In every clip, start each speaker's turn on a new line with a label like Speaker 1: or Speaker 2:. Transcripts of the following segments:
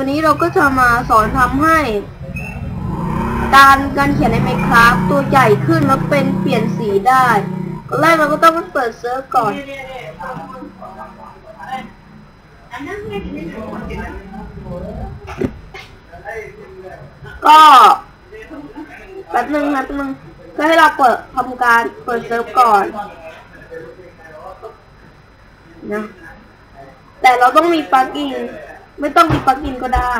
Speaker 1: วันนี้เราก็จะมาสอนทำให้การการเขียนใน Minecraft ตัวใหญ่ขึ้นแล้วเป็นเปลี่ยนสีได้ก่อนแรกเราก็ต้องเปิดเซิร์ฟก่อน ก็แป๊บนึงนะแป๊บนึงเพื่อให้เราเปิดทำการเปิดเซิร์ฟก่อนนะแต่เราต้องมีปลั๊กอิน ไม่ต้องมีปลั๊กอินก็ได้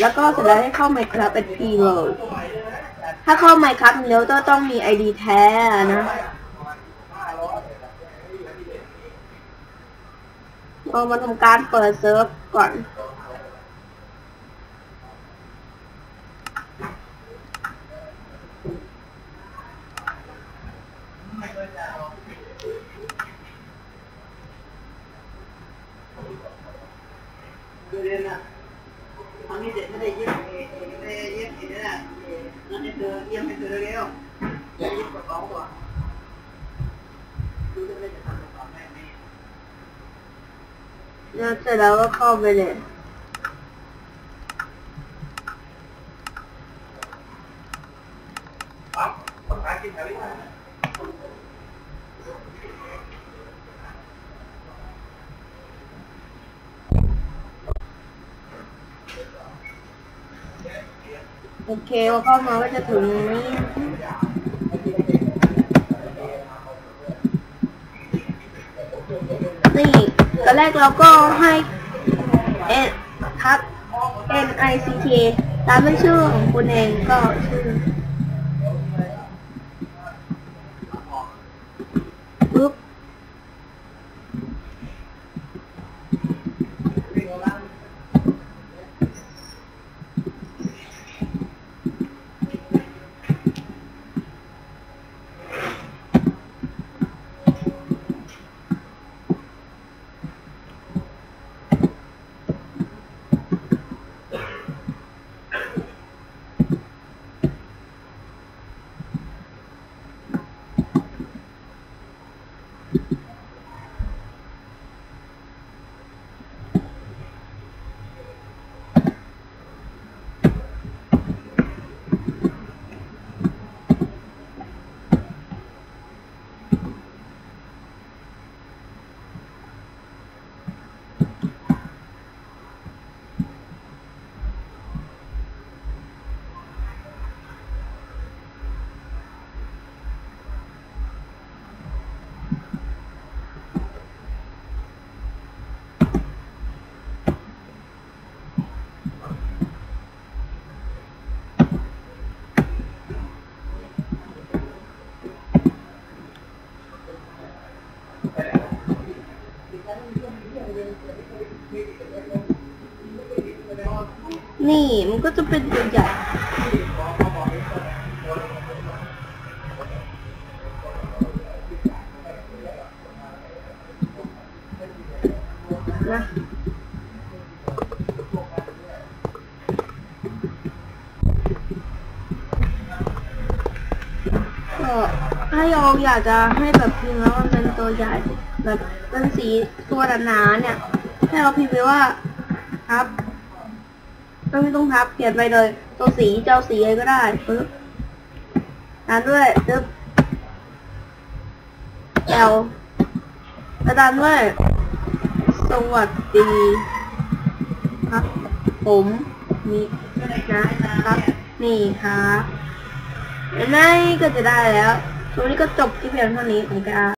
Speaker 1: แล้วก็เสร็จแล้วให้เข้า Minecraft SP เลยถ้าเข้า Minecraft แล้วก็ต้องมี ID แท้นะ เรามาทำการเปิดเซิร์ฟก่อน là hắn đi đến đây giết cái giết thì đấy là nó đến từ giết cái từ đó đấy
Speaker 2: không? Giết quả bóng của
Speaker 1: nó sẽ đâu có kho về này Hãy subscribe cho kênh Ghiền Mì Gõ Để. Không bỏ lỡ những video hấp dẫn โอเคพอเข้ามาก็จะถึงนี่ตอนแรกเราก็ให้เอทับ N I C K ตามเป็นชื่อของคุณเองก็ชื่อ นี่มันก็จะเป็นตัวใหญ่นะก็ถ้าเราอยากจะให้แบบพิมพ์แล้วมันเป็นตัวใหญ่แบบเป็นสีตัวหนาๆเนี่ย ให้เราพิมพ์ไปว่าครับก็ไม่ต้องทับเขียนไปเลย ตัวสีเจ้าสีอะไรก็ได้ปึ๊บตามด้วยปึ๊บแอลแล้วตามด้วยสวัสดีครับผมมีนะครับนี่ครับเห็นไหมก็จะได้แล้วตรงนี้ก็จบที่เพียงเท่านี้เหมือนกัน